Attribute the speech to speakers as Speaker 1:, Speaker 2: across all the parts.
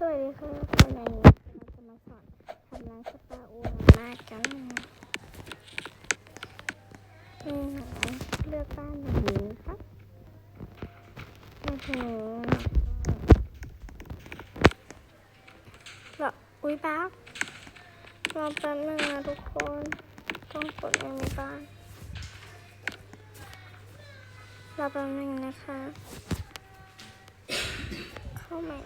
Speaker 1: สวัสดีค่ะวันนี้เราจะมาสอนทำร้านสปาอูมากันอืมเลือกบ้านแบบนี้ครับอือหือแล้วอุ้ยบักรอแป๊บนึงนะทุกคน ต้องกดในบ้านรอแป๊บนึงนะคะ เข้าใหม่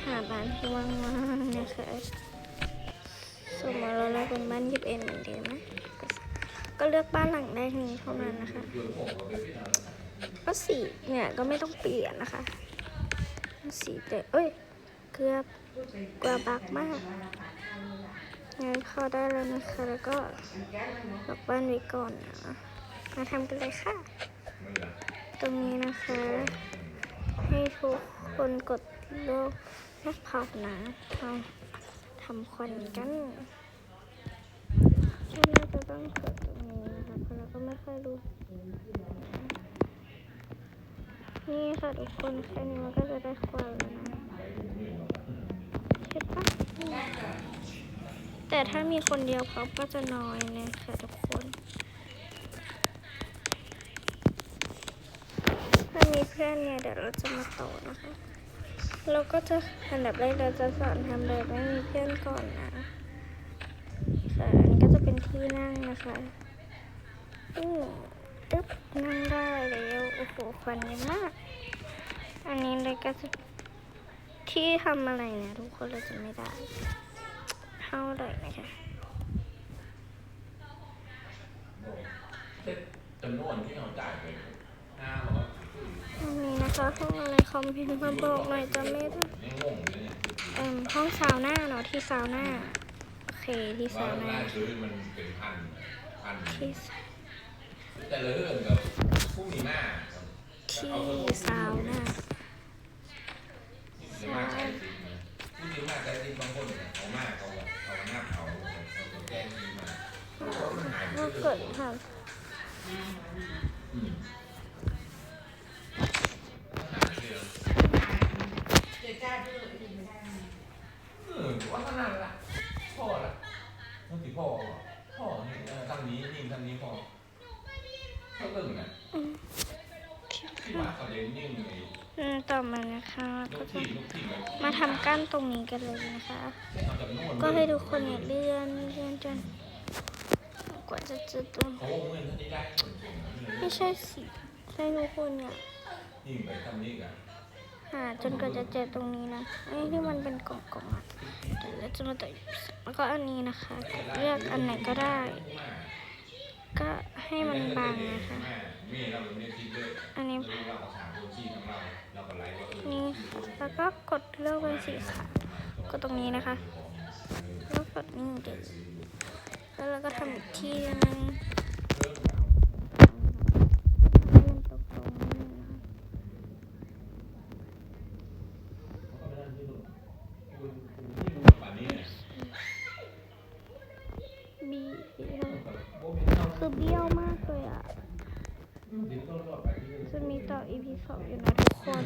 Speaker 1: หาบ้านที่ว่างๆนะคะสมมติเราเลือกเป็นบ้านยิบเอ็นเหมือนเดิมนะก็เลือกบ้านหลังแรกนี้เท่านั้นนะคะก็สีเนี่ยก็ไม่ต้องเปลี่ยนนะคะสีแต่เอ้ยเกือบกว่าบักมากงั้นเข้าได้แล้วนะคะ แล้วก็ล็อกบ้านไว้ก่อนนะมาทำกันเลยค่ะ ตรงนี้นะคะ ให้ทุกคนกด โลกนักผับนะเราทำควันกันฉันน่าจะต้องกดตรงนี้นะคะเพราะเราก็ไม่ค่อยรู้ นี่ค่ะทุกคนแค่นี้มันก็จะได้ควันแล้วนะเห็นปะแต่ถ้ามีคนเดียวเขาก็จะน้อยนะคะทุกคนถ้ามีเพื่อนเนี่ยเดี๋ยวเราจะมาต่อนะคะ เราก็จะอันดับแรกเราจะสอนทำแบบไม่มีเพื่อนก่อนนะค่ะอันนี้ก็จะเป็นที่นั่งนะคะอืมตึ๊บนั่งได้แล้วโอ้โหควันเยอะมาก อันนี้เลยก็จะที่ทำอะไรเนี่ยทุกคนเราจะไม่ได้เท่าไหร่นะคะ
Speaker 2: จำนวนที่เราจ่ายไปห้าร้อย
Speaker 1: อันนี้นะ คะห้องอะไรคอมพิวเตอร์มาบอกหน่อยจะไม่ได้
Speaker 2: เลยเนี่ย
Speaker 1: เอ่มห้องซาวน่าเนาะที่ซาวน่าโอเคที่
Speaker 2: ว่า
Speaker 1: ซาวน่า
Speaker 2: ล่าซื้อมันเป็นพันพัน
Speaker 1: ที่
Speaker 2: แต่ละเรื่องกับผู้มีหน้า
Speaker 1: ที่ซาวน่า
Speaker 2: จะมากใจจริงนะผู้มีมากใจจริงบางคนเนี่ยเอามากเขาเอาหน้าเขาเขาแกล้งดีมาหายไป
Speaker 1: ถ้า
Speaker 2: เกิ
Speaker 1: ดค่ะ
Speaker 2: อืมหายไปเรื่อยเออว่าขนาดละพ่อละต้องติพ่อพ่อนี่เออทำนี้นี่ทำนี้พ่อเขาตึงน่ะ
Speaker 1: อืม
Speaker 2: ที่ว่าเขาเรียนยิ่งไอ้
Speaker 1: อืม ต่อมานะคะ
Speaker 2: ลู
Speaker 1: ก็
Speaker 2: ก
Speaker 1: จะ
Speaker 2: ที่ลูกที่แบบ
Speaker 1: มาทำกั้นตรงนี้กันเลยนะคะ
Speaker 2: เอาจากโน่น
Speaker 1: ก็ให้ทุกคนเนี่ยเลื่อนเลื่อนจนกว่าจะเจอตัว
Speaker 2: เขาวงเงินเท่านี้ได้คนเก่งนะ
Speaker 1: ไม่ใช่สิให้ทุกคนเนี่ย
Speaker 2: ยิ่งไปทำนี่กัน
Speaker 1: หาจนกว่าจะเจอตรงนี้นะไอ้ที่มันเป็นกล่องๆอะเดี๋ยวเราจะมาต่อแล้วก็อันนี้นะคะเลือกอันไหนก็ได้ ก็ ให้มันบางนะคะ
Speaker 2: แม่เราเนี่ยคิดเลย
Speaker 1: อันนี้
Speaker 2: เราเราก็ถามคนที่ของเราเราก็ไลฟ์ว่าเออ
Speaker 1: นี่แล้วก็กดเลือกเป็นสีขาวกดตรงนี้นะคะ แล้วกดนี่เดี๋ยวแล้วเราก็ทำอีกที่นึงให้มันตรงๆนี่นะบีเบี้ยวคือเบี้ยวมากเลยอะ จะมีต่อ EP สองอยู่นะทุกคน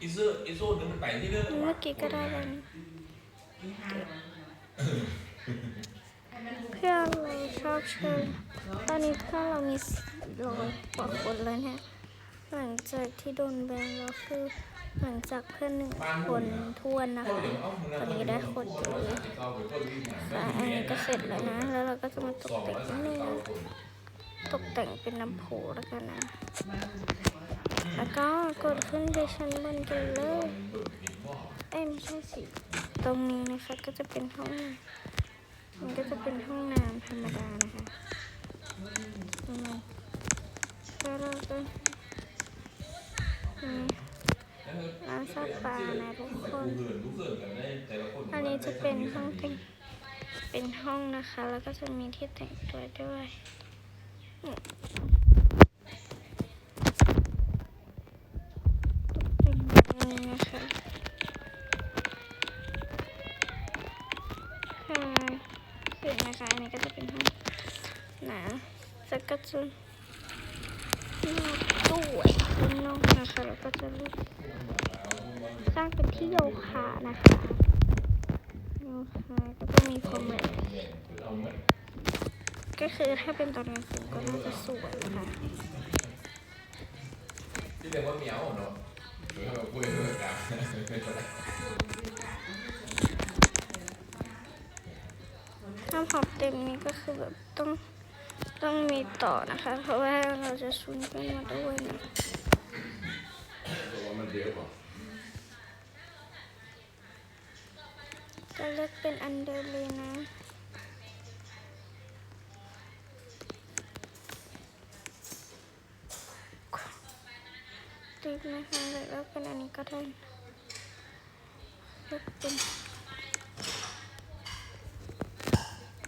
Speaker 2: อีเซอร์อีโซ่นึงมันไปที่เรื่อง
Speaker 1: เมื่อกี้ก็ได้แล้วนี่เพื่อนเราชอบเชิญตอนนี้เพื่อนเรามีร้อยกว่าคนแล้วเนี่ยหลังจากที่โดนแบนแล้วคือ หลังจากเพื่อนหนึ่งคนทวนนะคะตอนนี้ได้คนเยอะค่ะอันนี้ก็เสร็จแล้วนะ แล้วเราก็จะมาตกแต่งนิดนึงตกแต่งเป็นน้ำโผแล้วกันนะ แล้วก็กดขึ้นไปชั้นบนกันเลยเอ้ไม่ใช่สิตรงนี้นะคะก็จะเป็นห้อง มันก็จะเป็นห้องน้ำธรรมดานะคะอืมแล้วเราก็ ชอบปลานะทุกคนอันนี้จะเป็นห้องเป็นห้องนะคะ แล้วก็จะมีที่แต่งตัวด้วยตกแต่งเลยนะคะคือนะคะอันนี้ก็จะเป็นห้องหนาจะก็จะนอกตู้นอกนะคะแล้วก็จะรูป สร้างเป็นที่โยคะนะคะโยคะก็จะมีความเหมือน
Speaker 2: เอาเหมือน
Speaker 1: ก็คือถ้าเป็นตอนกลางคืนก็น่าจะสวยนะคะ
Speaker 2: ที่เรียกว่าเมียวเนาะหรือว่าคุยเรื่องกัน
Speaker 1: ถ้าพอบเต็มนี้ก็คือแบบต้องต้องมีต่อนะคะ เพราะว่าเราจะชุนกันมาด้วยนะ
Speaker 2: ตัวว่ามัน เยอะกว่า
Speaker 1: จะเลือกเป็นอันเดิมเลยนะ ติดนะคะหรือว่าเป็นอันนี้ก็ได้เลือกเป็น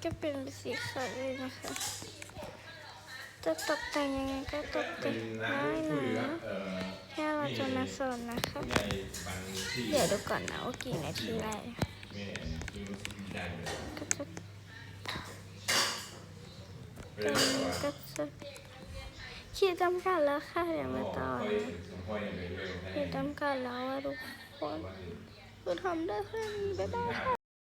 Speaker 1: ก็เป็นสีขาวเลยนะคะ จะตกแต่งยังไงก็ตกแต่งได้นะ
Speaker 2: เอ่อ
Speaker 1: แค่เราจะมาสอนนะคะ
Speaker 2: ในบางที่
Speaker 1: เดี๋ยวดูก่อนนะว่ากี่นาทีแล้ว
Speaker 2: แม่ คือได้เลย
Speaker 1: ก็จะ
Speaker 2: เป็
Speaker 1: ต
Speaker 2: น
Speaker 1: ก็จะขีดจำกัดแล้วค่ะเดี๋ยวมาต่อ
Speaker 2: ค่อย
Speaker 1: น
Speaker 2: คิ
Speaker 1: ดจำกัดแล้วอะทุกคนคือทำได้แค่นี้บ๊ายบายค่ะ